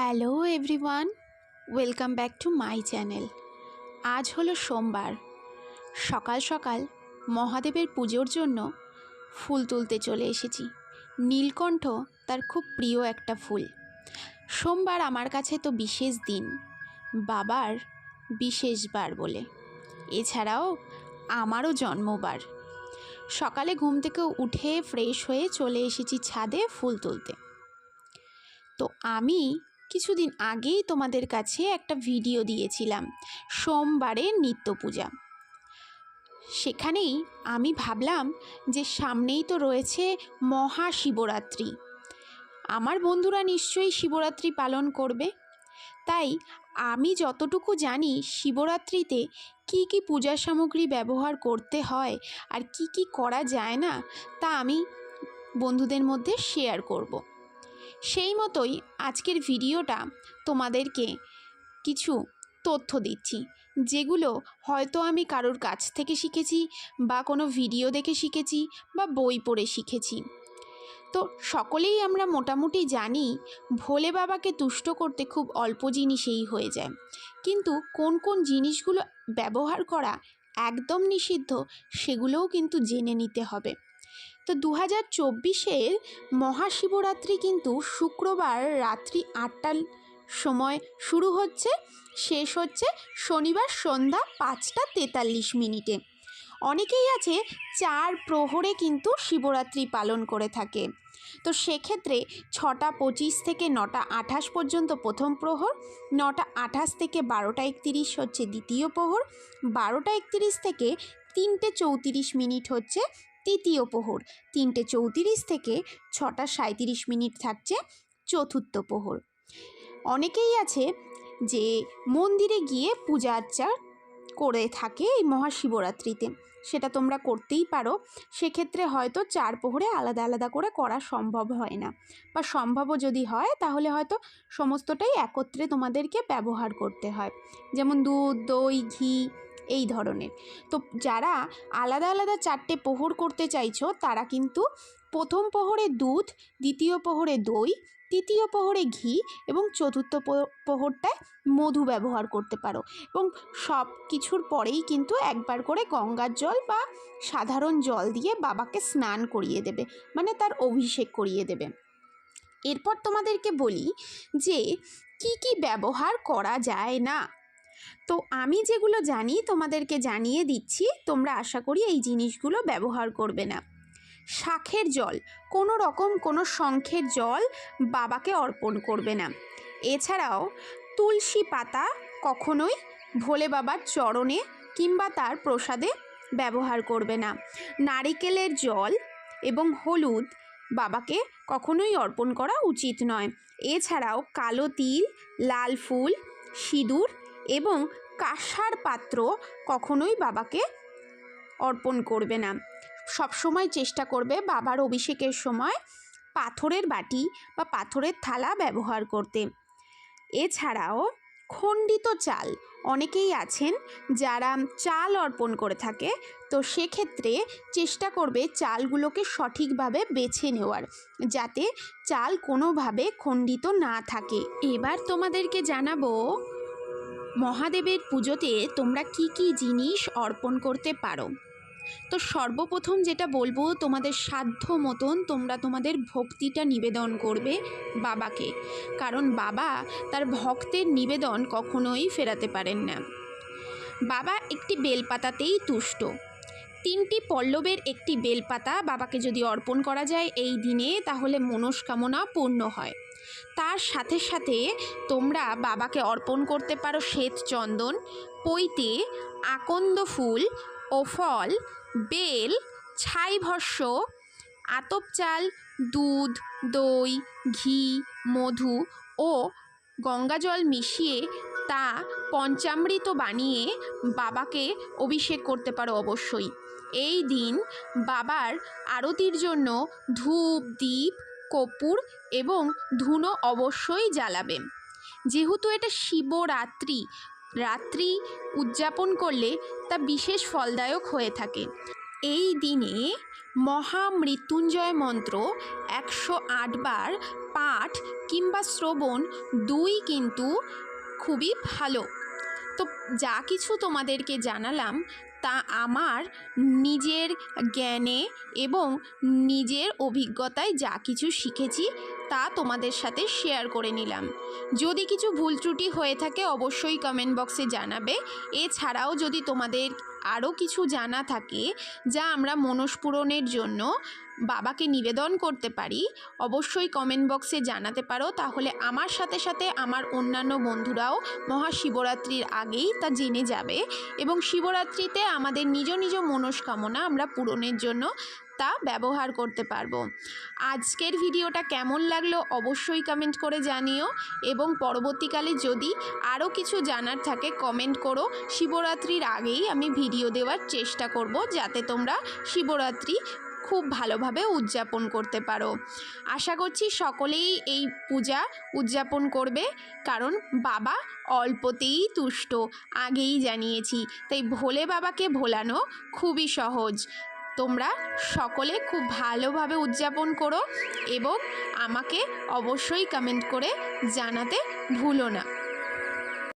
Hello everyone, welcome back to my channel. আজ হলো সোমবার। সকাল সকাল মহাদেবের পুজোর জন্য ফুল তুলতে চলে এসেছি। নীলকণ্ঠ তার খুব প্রিয় একটা ফুল। সোমবার আমার কাছে তো বিশেষ দিন, বাবার বিশেষবার বলে। এছাড়াও আমারও জন্মবার। সকালে ঘুম থেকে উঠে ফ্রেশ হয়ে চলে এসেছি ছাদে ফুল তুলতে। তো আমি কিছুদিন আগেই তোমাদের কাছে একটা ভিডিও দিয়েছিলাম সোমবারের নিত্য পূজা। সেখানেই আমি ভাবলাম যে সামনেই তো রয়েছে মহাশিবরাত্রি। আমার বন্ধুরা নিশ্চয়ই শিবরাত্রি পালন করবে। তাই আমি যতটুকু জানি শিবরাত্রিতে কি কি পূজা সামগ্রী ব্যবহার করতে হয় আর কি কি করা যায় না, তা আমি বন্ধুদের মধ্যে শেয়ার করব। সেই মতোই আজকের ভিডিওটা তোমাদেরকে কিছু তথ্য দিচ্ছি, যেগুলো হয়তো আমি কারোর কাছ থেকে শিখেছি বা কোনো ভিডিও দেখে শিখেছি বা বই পড়ে শিখেছি। তো সকলেই আমরা মোটামুটি জানি ভোলে বাবাকে তুষ্ট করতে খুব অল্প জিনিসেই হয়ে যায়। কিন্তু কোন কোন জিনিসগুলো ব্যবহার করা একদম নিষিদ্ধ সেগুলোও কিন্তু জেনে নিতে হবে। তো দু হাজার চব্বিশের মহাশিবরাত্রি কিন্তু শুক্রবার রাত্রি আটটার সময় শুরু হচ্ছে। শেষ হচ্ছে শনিবার সন্ধ্যা পাঁচটা তেতাল্লিশ মিনিটে। অনেকেই আছে চার প্রহরে কিন্তু শিবরাত্রি পালন করে থাকে। তো সেক্ষেত্রে ছটা পঁচিশ থেকে নটা আঠাশ পর্যন্ত প্রথম প্রহর, নটা আঠাশ থেকে বারোটা একতিরিশ হচ্ছে দ্বিতীয় প্রহর, বারোটা একতিরিশ থেকে তিনটে চৌত্রিশ মিনিট হচ্ছে তৃতীয় প্রহর। তিনটে চৌত্রিশ থেকে ছটা সাঁত্রিশ মিনিট থাকছে চতুর্থ প্রহর। অনেকেই আছে যে মন্দিরে গিয়ে পূজা আর্চা করে থাকে এই মহাশিবরাত্রিতে। সেটা তোমরা করতেই পারো। সেক্ষেত্রে হয়তো চার প্রহরে আলাদা আলাদা করে করা সম্ভব হয় না। বা সম্ভবও যদি হয়, তাহলে হয়তো সমস্তটাই একত্রে তোমাদেরকে ব্যবহার করতে হয়। যেমন দুধ, দই, ঘি এই ধরনের। তো যারা আলাদা আলাদা চারটে প্রহর করতে চাইছো, তারা কিন্তু প্রথম প্রহরে দুধ, দ্বিতীয় প্রহরে দই, তৃতীয় প্রহরে ঘি এবং চতুর্থ প্রহরটায় মধু ব্যবহার করতে পারো। এবং সব কিছুর পরেই কিন্তু একবার করে গঙ্গার জল বা সাধারণ জল দিয়ে বাবাকে স্নান করিয়ে দেবে মানে তার অভিষেক করিয়ে দেবে। এরপর তোমাদেরকে বলি যে, কি কি ব্যবহার করা যায় না? তো আমি যেগুলো জানি তোমাদেরকে জানিয়ে দিচ্ছি, তোমরা আশা করি এই জিনিসগুলো ব্যবহার করবে না। শাখের জল, কোনো রকম কোনো শঙ্খের জল বাবাকে অর্পণ করবে না। এছাড়াও তুলসী পাতা কখনোই ভোলে বাবার চরণে কিংবা তার প্রসাদে ব্যবহার করবে না। নারিকেলের জল এবং হলুদ বাবাকে কখনোই অর্পণ করা উচিত নয়। এছাড়াও কালো তিল, লাল ফুল, সিঁদুর এবং কাঁসার পাত্র কখনোই বাবাকে অর্পণ করবে না। সবসময় চেষ্টা করবে বাবার অভিষেকের সময় পাথরের বাটি বা পাথরের থালা ব্যবহার করতে। এছাড়াও খণ্ডিত চাল অনেকেই আছেন যারা চাল অর্পণ করে থাকে, তো সেক্ষেত্রে চেষ্টা করবে চালগুলোকে সঠিকভাবে বেছে নেওয়ার, যাতে চাল কোনোভাবে খণ্ডিত না থাকে। এবার তোমাদেরকে জানাব মহাদেবের পুজোতে তোমরা কি কি জিনিস অর্পণ করতে পারো? তো সর্বপ্রথম যেটা বলব, তোমাদের সাধ্য মতন তোমরা তোমাদের ভক্তিটা নিবেদন করবে বাবাকে। কারণ বাবা তার ভক্তের নিবেদন কখনোই ফেরাতে পারেন না। বাবা একটি বেলপাতাতেই তুষ্ট। তিনটি পল্লবের একটি বেলপাতা বাবাকে যদি অর্পণ করা যায় এই দিনে, তাহলে মনস্কামনা পূর্ণ হয়। তার সাথে সাথে তোমরা বাবাকে অর্পণ করতে পারো শ্বেত চন্দন, পৈতে আকন্দ ফুল ও ফল, বেল, ছাই ভস্য, আতপ চাল, দুধ, দই, ঘি, মধু ও গঙ্গাজল মিশিয়ে তা পঞ্চামৃত বানিয়ে বাবাকে অভিষেক করতে পারো অবশ্যই। এই দিন বাবার আরতির জন্য ধূপ দ্বীপ কর্পূর এবং ধুনো অবশ্যই জ্বালাবে। যেহেতু এটা শিবরাত্রি, রাত্রি উদযাপন করলে তা বিশেষ ফলদায়ক হয়ে থাকে। এই দিনে মহামৃত্যুঞ্জয় মন্ত্র একশো আটবার পাঠ কিংবা শ্রবণ দুই কিন্তু খুবই ভালো। তো যা কিছু তোমাদেরকে জানালাম, তা আমার নিজের জ্ঞানে এবং নিজের অভিজ্ঞতায় যা কিছু শিখেছি তা তোমাদের সাথে শেয়ার করে নিলাম। যদি কিছু ভুল ত্রুটি হয়ে থাকে অবশ্যই কমেন্ট বক্সে জানাবে। এছাড়াও যদি তোমাদের আরও কিছু জানা থাকে যা আমরা মনস্পূরণের জন্য বাবাকে নিবেদন করতে পারি, অবশ্যই কমেন্ট বক্সে জানাতে পারো। তাহলে আমার সাথে সাথে আমার অন্যান্য বন্ধুরাও মহাশিবরাত্রির আগেই তা জেনে যাবে। এবং শিবরাত্রিতে আমাদের নিজ নিজ মনস্কামনা আমরা পূরণের জন্য তা ব্যবহার করতে পারব। আজকের ভিডিওটা কেমন লাগল অবশ্যই কমেন্ট করে জানিও এবং পরবর্তীকালে যদি আরও কিছু জানার থাকে কমেন্ট করো। শিবরাত্রির আগেই আমি ভিডিও দেওয়ার চেষ্টা করব যাতে তোমরা শিবরাত্রি খুব ভালোভাবে উদযাপন করতে পারো। আশা করছি সকলেই এই পূজা উদযাপন করবে কারণ বাবা অল্পতেই তুষ্ট আগেই জানিয়েছি। তাই ভোলে বাবাকে ভোলানো খুবই সহজ। তোমরা সকলে খুব ভালোভাবে উদযাপন করো এবং আমাকে অবশ্যই কমেন্ট করে জানাতে ভুলো না।